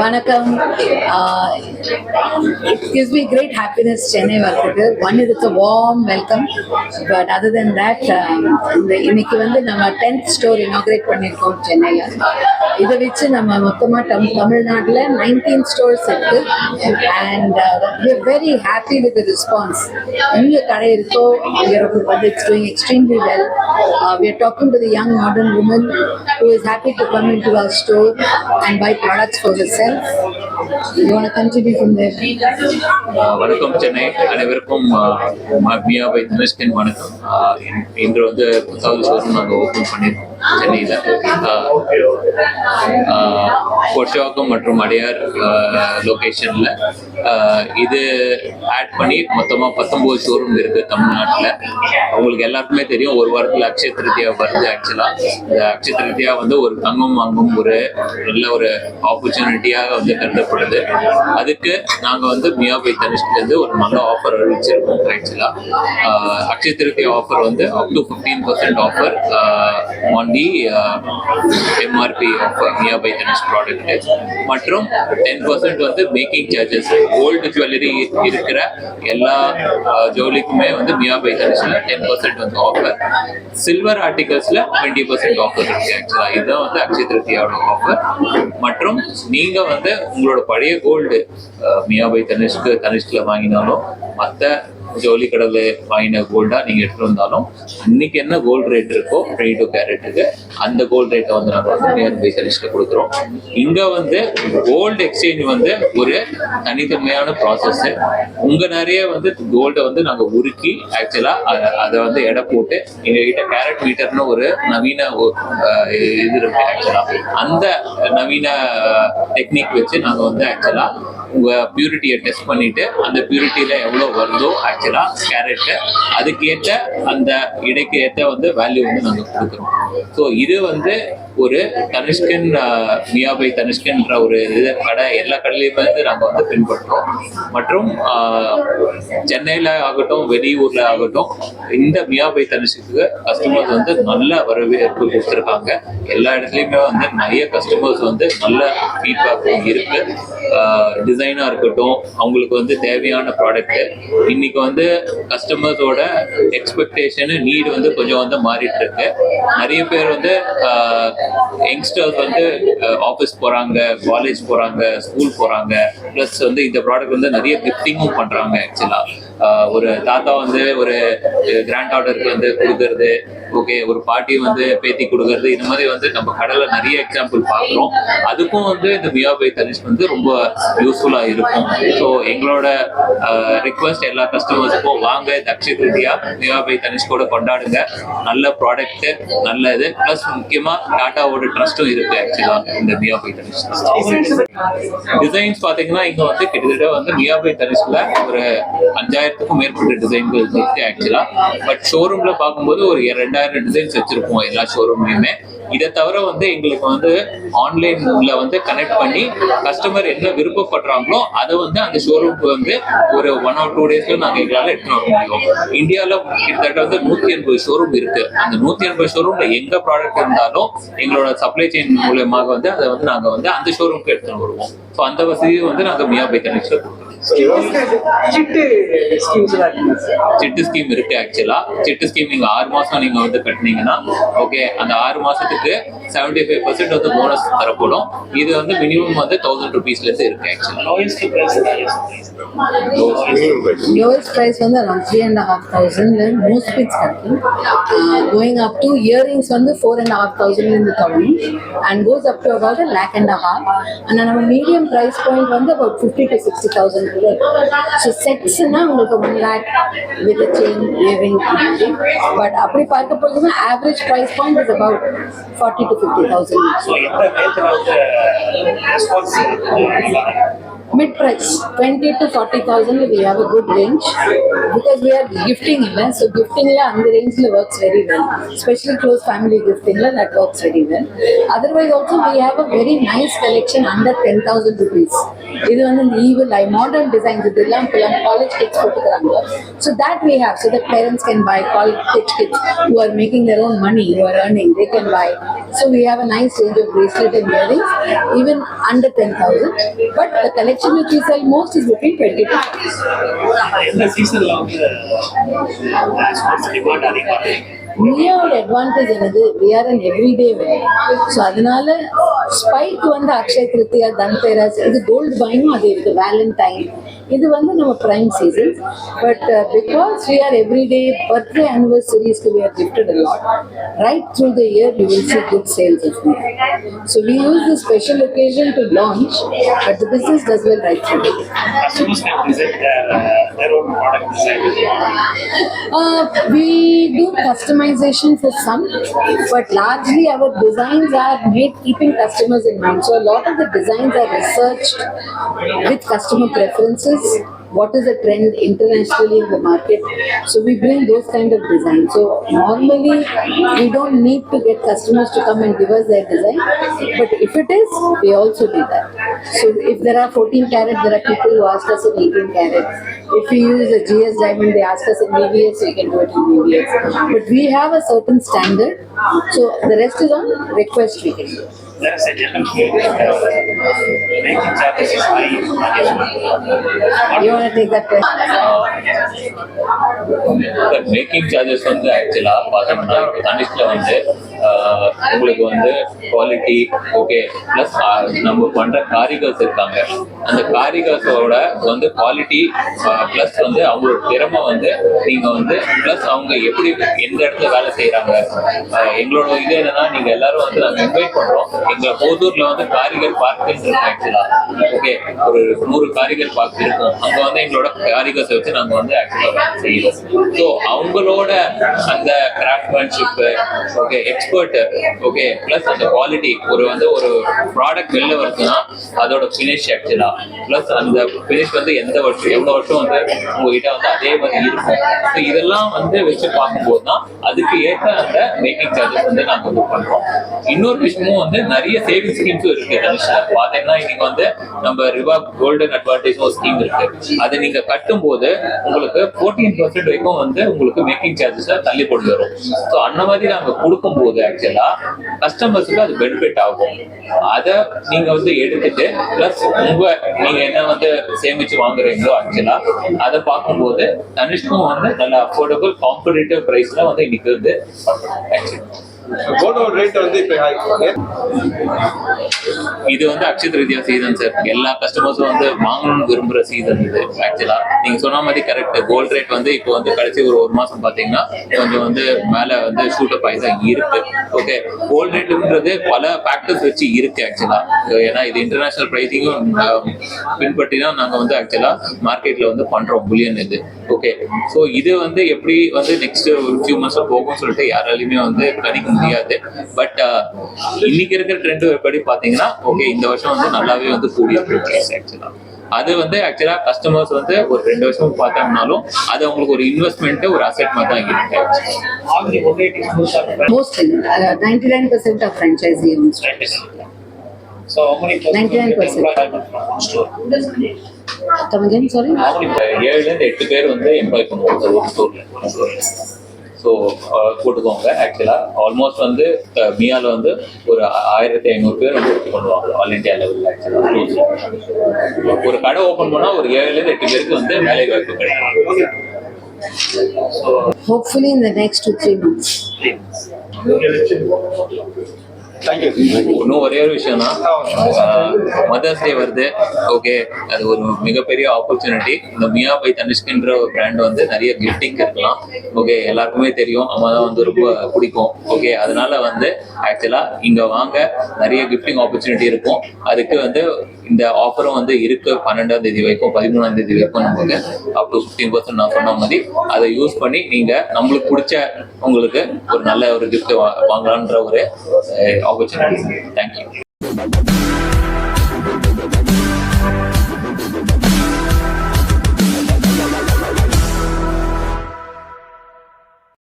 வணக்கம். It gives me great happiness Chennai வர்றதுக்கு. One இது it's warm welcome but other then that இந்த இன்னைக்கு வந்து நம்ம டென்த் ஸ்டோர் இனாகிரேட் பண்ணியிருக்கோம் சென்னையில் இதை வச்சு நம்ம மொத்தமாக டம் தமிழ்நாட்டில் நைன்டீன் ஸ்டோர்ஸ் இருக்கு. And very happy with response எங்கே கடை இருக்கோ அங்கே வந்து it's doing extremely well we are talking to the young modern woman who is happy to come into our store and buy products for herself. You want to வணக்கம் சென்னை. அனைவருக்கும் மியா by தினேஷ்கன் வணக்கம். இன்று வந்து புத்தாவது ஷோரூம் நாங்கள் ஓப்பன் பண்ணியிருக்கோம் சென்னையில். பொர்ஷாக்கம் மற்றும் அடையார் லொக்கேஷனில் இது ஆட் பண்ணி மொத்தமாக பத்தொம்போது ஷோரூம் இருக்குது தமிழ்நாட்டில். உங்களுக்கு எல்லாருக்குமே தெரியும் ஒரு வாரத்தில் அக்ஷய திருத்தியா வருது ஆக்சுவலாக இந்த அக்ஷய திருத்தியா வந்து ஒரு தங்கம் வாங்கும் ஒரு நல்ல ஒரு ஆப்பர்ச்சுனிட்டியாக வந்து கருதப்படுது. அதுக்கு நாங்கள் வந்து மியாபை தனிஷ்லேருந்து ஒரு நல்ல ஆஃபர் அறிவிச்சிருக்கோம் ஆக்சுவலாக அக்ஷய திருத்தியா ஆஃபர் வந்து up to fifteen percent offer on the MRP of Mia by Tanishq product மற்றும் டென் பர்சன்ட் வந்து மேக்கிங் சார்ஜஸ் கோல்டு ஜுவல்லரி இருக்கிற எல்லா uh, அஹ், ஜவுளிக்குமே வந்து மியா பை தனிஷ்ல டென் பர்சன்ட் வந்து ஆஃபர் சில்வர் ஆர்டிகல்ஸில் டுவெண்ட்டி பர்சன்ட் ஆஃபர் இருக்கு ஆக்சுவலாக இதுதான் வந்து அக்ஷய திருப்தியோட ஆஃபர் மற்றும் நீங்கள் வந்து உங்களோட பழைய கோல்டு மியா பை தனிஷ்க்கு தனிஷ்ல வாங்கினாலும் மற்ற ஜவுளி கடையில் வாங்கின கோல்டா நீங்க எடுத்துட்டு வந்தாலும் இன்னைக்கு என்ன கோல்டு ரேட் இருக்கோ டுவெண்ட்டி டூ கேரட்டுக்கு அந்த கோல்டு ரேட்டை வந்து நாங்கள் வந்து நியர் பை சர்வீஸ்ல கொடுக்குறோம். இங்க வந்து கோல்டு எக்ஸ்சேஞ்ச் வந்து ஒரு தனித்தன்மையான ப்ராசஸ் உங்க நிறைய வந்து கோல்டை வந்து நாங்க உருக்கி ஆக்சுவலா அதை வந்து எடை போட்டு எங்ககிட்ட கேரட் மீட்டர்னு ஒரு நவீன இது இருக்கு ஆக்சுவலா அந்த நவீன டெக்னிக் வச்சு நாங்க வந்து ஆக்சுவலா உங்கள் பியூரிட்டியை டெஸ்ட் பண்ணிட்டு அந்த பியூரிட்டியில் எவ்வளோ வருதோ ஆக்சுவலாக கேரட்டு அதுக்கேற்ற அந்த இடைக்கு ஏற்ற வந்து வேல்யூ வந்து நாங்கள் கொடுக்குறோம். ஸோ இது வந்து ஒரு தனிஷ்கன் மியாபை தனுஷ்கன்ற ஒரு இது கடை எல்லா கடையிலையும் வந்து நம்ம வந்து பின்பற்றுறோம். மற்றும் சென்னையில் ஆகட்டும் வெளியூர்ல ஆகட்டும் இந்த மியாபை தனுஷுக்கு கஸ்டமர்ஸ் வந்து நல்ல வரவேற்பு கொடுத்துருக்காங்க. எல்லா இடத்துலையுமே வந்து நிறைய கஸ்டமர்ஸ் வந்து நல்ல ஃபீட்பேக்கும் இருக்கு. டிசைனாக இருக்கட்டும் அவங்களுக்கு வந்து தேவையான ப்ராடக்ட் இன்னைக்கு வந்து கஸ்டமர்ஸோட எக்ஸ்பெக்டேஷனு நீடு வந்து கொஞ்சம் வந்து மாறிட்டு இருக்கு. நிறைய நிறைய பேர் வந்து யங்ஸ்டர்ஸ் வந்து ஆஃபீஸ் போகிறாங்க காலேஜ் போகிறாங்க ஸ்கூல் போகிறாங்க ப்ளஸ் வந்து இந்த ப்ராடக்ட் வந்து நிறைய கிஃப்டிங்கும் பண்ணுறாங்க ஆக்சுவலாக ஒரு தாத்தா வந்து ஒரு கிராண்ட் ஆர்டருக்கு வந்து கொடுக்கறது ஓகே ஒரு பாட்டி வந்து பேத்தி கொடுக்கறது இந்த மாதிரி வந்து நம்ம கடல்ல நிறைய எக்ஸாம்பிள் பார்க்குறோம். அதுக்கும் வந்து இந்த மியாபை தனிஷ் வந்து ரொம்ப யூஸ்ஃபுல்லாக இருக்கும். ஸோ எங்களோட ரிக்வஸ்ட் எல்லா கஸ்டமர்ஸுக்கும் வாங்க தக்ஷ ரீதியா மியாபை தனிஷ் கூட கொண்டாடுங்க. நல்ல ப்ராடக்ட் நல்ல இது. ப்ளஸ் முக்கியமாக டாட்டாவோட ட்ரஸ்ட்டும் இருக்கு ஆக்சுவலாக இந்த மியாபை தனிஷ் டிசைன்ஸ் பார்த்தீங்கன்னா இங்கே வந்து கிட்டத்தட்ட வந்து மியாபை தனிஷ்ல ஒரு அஞ்சாயிரத்துக்கும் மேற்பட்ட டிசைன்கள் இருக்கு ஆக்சுவலா பட் ஷோரூம்ல பார்க்கும்போது ஒரு ரெண்டாயிரம் டிசைன்ஸ் வச்சிருப்போம் எல்லா ஷோரூம்லயுமே இதை தவிர வந்து எங்களுக்கு வந்து ஆன்லைன்ல வந்து கனெக்ட் பண்ணி கஸ்டமர் என்ன விருப்பப்படுறாங்களோ அதை வந்து அந்த ஷோரூம்க்கு வந்து ஒரு ஒன் ஆர் டூ டேஸ்ல நாங்க எங்களால எடுத்துட்டு வர முடியும். இந்தியாவில் கிட்டத்தட்ட வந்து நூத்தி எண்பது ஷோரூம் இருக்கு. அந்த நூத்தி எண்பது ஷோரூம்ல எங்க ப்ராடக்ட் இருந்தாலும் எங்களோட சப்ளை செயின் மூலயமாக வந்து அதை வந்து நாங்க வந்து அந்த ஷோரூம்க்கு எடுத்துட்டு வருவோம். ஸோ அந்த வசதியும் வந்து நாங்க Mia by connection chit chit scheme இருக்கு ஆக்சுவலா சிட்டு ஸ்கீம் நீங்க ஆறு மாசம் நீங்க வந்து கட்டினீங்கன்னா ஓகே அந்த ஆறு மாசத்துக்கு செவன்டி ஃபைவ் பர்சன்ட் வந்து போனஸ் தரப்படும். இது வந்து மினிமம் வந்து தௌசண்ட் ருபீஸ்ல இருந்து இருக்கு ஆக்சுவலா லோயஸ்ட் ப்ரைஸ் வந்து அரௌண்ட் த்ரீ அண்ட் ஹாஃப் தௌசண்ட்ல மோஸ்ட் பிட்ஸ் கிடைக்கும் கோயிங் அப் டு இயரிங்ஸ் வந்து ஃபோர் அண்ட் ஹாஃப் தௌசண்ட்ல இருந்து தொடங்கும். And goes up to about lakh and half ஆனால் நம்ம மீடியம் ப்ரைஸ் பாயிண்ட் வந்து about fifty to sixty thousand thousand so செட்ஸ்னா உங்களுக்கு one lakh with chain earring but அப்படி பார்க்க போகுதுன்னா average price point is about forty to fifty thousand so எந்த ரேஞ்சில் வந்து response mid price 20 to 40000 we have a good range because we are gifting இல்ல so gifting ல அந்த ரேஞ்ச்ல works very well especially close family gifting ல that works very well otherwise also we have a very nice collection under 10000 rupees இது வந்து இந்த evil eye modern designs இதெல்லாம் இப்பெல்லாம் college kids போட்டுக்கிறாங்க so that we have so that parents can buy college kids who are making their own money who are earning they can buy so we have a nice range of bracelet and earrings even under 10000 but the collection which we sell most is between 20 to 40. எந்த சீசனில் வந்து demand அதிகமாக இருக்கு? மியாவோட advantage என்னது? We are an everyday wear so அதனால spike வந்து அக்ஷய திருத்தியா தன்பேராஸ் இது கோல்டு பைனும் அது இருக்கு. வேலண்டைன் இது வந்து நம்ம prime season but because we are everyday birthday அனிவர்சரிஸ்க்கு we are gifted lot right through the year you will see good sales of me so we use the special occasion to launch but the business does well right through customers can present their, uh, their own product design. Uh, we do customization for some, but largely our designs are made keeping customers in mind. So a lot of the designs are researched with customer preferences. What is the trend internationally in the market? So we bring those kind of designs. So normally we don't need to get customers to come and give us their design, but if it is, we also do that. So if there are 14 carat, there are people who ask us in 18 carat. If we use a GS diamond, they ask us in VVS, we can do it in VVS. But we have a certain standard, so the rest is on request we can do. There is a general feeling that uh, making charges is high. You want to take that question? Making charges வந்து actually பார்த்தோம்னா இப்போ தனிஷ்ல வந்து ஆஹ், உங்களுக்கு வந்து quality okay plus நம்ம பண்ணுற காரிகர்ஸ் இருக்காங்க. அந்த காரிகர்ஸோட வந்து குவாலிட்டி ப்ளஸ் வந்து அவங்களோட திறமை வந்து நீங்கள் வந்து ப்ளஸ் அவங்க எப்படி எந்த இடத்துல வேலை செய்கிறாங்க எங்களோட இது என்னன்னா நீங்கள் எல்லாரும் வந்து நாங்கள் இன்வைட் பண்ணுறோம் எங்கள் போதூரில் வந்து காரிகர் பார்க்குன்னு இருக்கும் ஆக்சுவலாக ஓகே ஒரு நூறு காரிகர் பார்க் இருக்கும். அங்கே வந்து எங்களோட காரிகர்ஸை வச்சு நாங்கள் வந்து ஆக்சுவலாக செய்யணும் ஸோ அவங்களோட அந்த craftsmanship okay effort okay plus அந்த குவாலிட்டி ஒரு வந்து ஒரு ப்ராடக்ட் வெளில வருதுன்னா அதோட ஃபினிஷ் ஆக்சுவலா ப்ளஸ் அந்த ஃபினிஷ் வந்து எந்த வருஷம் எவ்வளோ வருஷம் வந்து உங்ககிட்ட வந்து அதே மாதிரி இருக்கும். ஸோ இதெல்லாம் வந்து வச்சு பார்க்கும்போது தான் அதுக்கு ஏற்ற அந்த மேக்கிங் சார்ஜஸ் வந்து நாங்கள் வந்து பண்ணுறோம் இன்னொரு விஷயமும் வந்து நிறைய சேவிங் ஸ்கீம்ஸும் இருக்கு தனுஷா. பார்த்தீங்கன்னா இன்னைக்கு வந்து நம்ம ரிவா கோல்டன் அட்வான்டேஜ் ஒரு ஸ்கீம் இருக்கு. அதை நீங்க கட்டும் போது உங்களுக்கு ஃபோர்டீன் பர்சன்ட் வரைக்கும் வந்து உங்களுக்கு மேக்கிங் சார்ஜஸ் தள்ளி போட்டு வரும். ஸோ அந்த மாதிரி நாங்கள் கொடுக்கும்போது ஆக்சுவலாக கஸ்டமர்ஸுக்கு அது பெனிஃபிட் ஆகும். அதை நீங்க வந்து எடுத்துட்டு ப்ளஸ் உங்க நீங்க என்ன வந்து சேமிச்சு வாங்குறீங்களோ ஆக்சுவலா அதை பார்க்கும்போது தனுஷ்கும் வந்து நல்ல அஃபோர்டபுள் காம்படிட்டிவ் ப்ரைஸில் வந்து இன்னைக்கு வந்து ஆக்சுவலி கோல்டோட ரேட் வந்து இப்போ இது வந்து அக்ஷய திருதியா சீசன் சார் எல்லா கஸ்டமர்ஸும் வந்து வாங்கணும்னு விரும்புகிற சீசன் இது ஆக்சுவலா நீங்க சொன்ன மாதிரி கரெக்ட் கோல்ட் ரேட் வந்து இப்போ வந்து கடைசி ஒரு ஒரு மாதம் பார்த்தீங்கன்னா கொஞ்சம் வந்து மேலே வந்து ஷூட் அப் ஆகி இருக்கு. ஓகே கோல்ட் ரேட்டுன்றது பல ஃபேக்டர்ஸ் வச்சு இருக்கு ஆக்சுவலாக ஏன்னா இது இன்டர்நேஷனல் ப்ரைஸிங்கும் பின்பற்றி தான் நாங்கள் வந்து ஆக்சுவலா மார்க்கெட்டில் வந்து பண்றோம் புல்லியன் இது. ஓகே ஸோ இது வந்து எப்படி வந்து நெக்ஸ்ட் ஒரு ஃபியூ மந்த்ஸில் போகும்னு சொல்லிட்டு யாராலையுமே வந்து கணிக்க முடியாது பட் இன்னைக்கு இருக்கிற ட்ரெண்ட் படி பாத்தீங்கன்னா ஓகே இந்த வருஷம் வந்து நல்லாவே வந்து கூடிய ஆக்சுவலா அது வந்து ஆக்சுவலா கஸ்டமர்ஸ் வந்து ஒரு ரெண்டு வருஷம் பார்த்தாங்கனாலும் அது அவங்களுக்கு ஒரு இன்வெஸ்ட்மெண்ட் ஒரு அசெட் மாதிரி தான் இருக்கு uh, 99% of franchisee owns. brand. So how many persons 99%. employment from one store? Come again, sorry? How many ஏழுல இருந்து எட்டு பேர் வந்து எம்ப்ளாய் பண்ணுவாங்க ஒரு ஸ்டோர்ல ஸோ போட்டுக்கோங்க. ஆக்சுவலா ஆல்மோஸ்ட் வந்து மியால வந்து ஒரு ஆயிரத்தி ஐநூறு பேர் வந்து பண்ணுவாங்க. ஆல் இந்தியா லெவலில் ஆக்சுவலா ஒரு கடை ஓப்பன் பண்ணா ஒரு ஏழுல இருந்து எட்டு பேருக்கு வந்து வேலை வாய்ப்பு கிடைக்கும். Hopefully in the next two, three months. இன்னும் ஒரே ஒரு விஷயம் தான் மதர்ஸ் டே வருது. ஓகே அது ஒரு மிகப்பெரிய ஆப்பர்ச்சுனிட்டி இந்த மியா பை தனிஷ்கின்ற ஒரு பிராண்ட் வந்து நிறைய கிஃப்டிங் இருக்கலாம். ஓகே எல்லாருக்குமே தெரியும். அம்மா தான் வந்து ரொம்ப பிடிக்கும். ஓகே அதனால வந்து ஆக்சுவலா இங்க வாங்க. நிறைய கிஃப்டிங் ஆப்பர்ச்சுனிட்டி இருக்கும். அதுக்கு வந்து இந்த ஆஃபரும் வந்து இருக்கு பன்னெண்டாம் தேதி வரைக்கும் பதிமூணாம் தேதி வரைக்கும் நமக்கு அப் டு ஃபிஃப்டீன் பர்சன்ட் நான் சொன்ன மாதிரி அதை யூஸ் பண்ணி நீங்க நம்மளுக்கு பிடிச்ச உங்களுக்கு ஒரு நல்ல ஒரு கிஃப்ட் வாங்கலான்ற ஒரு ஆப்பர்ச்சுனிட்டி தேங்க்யூ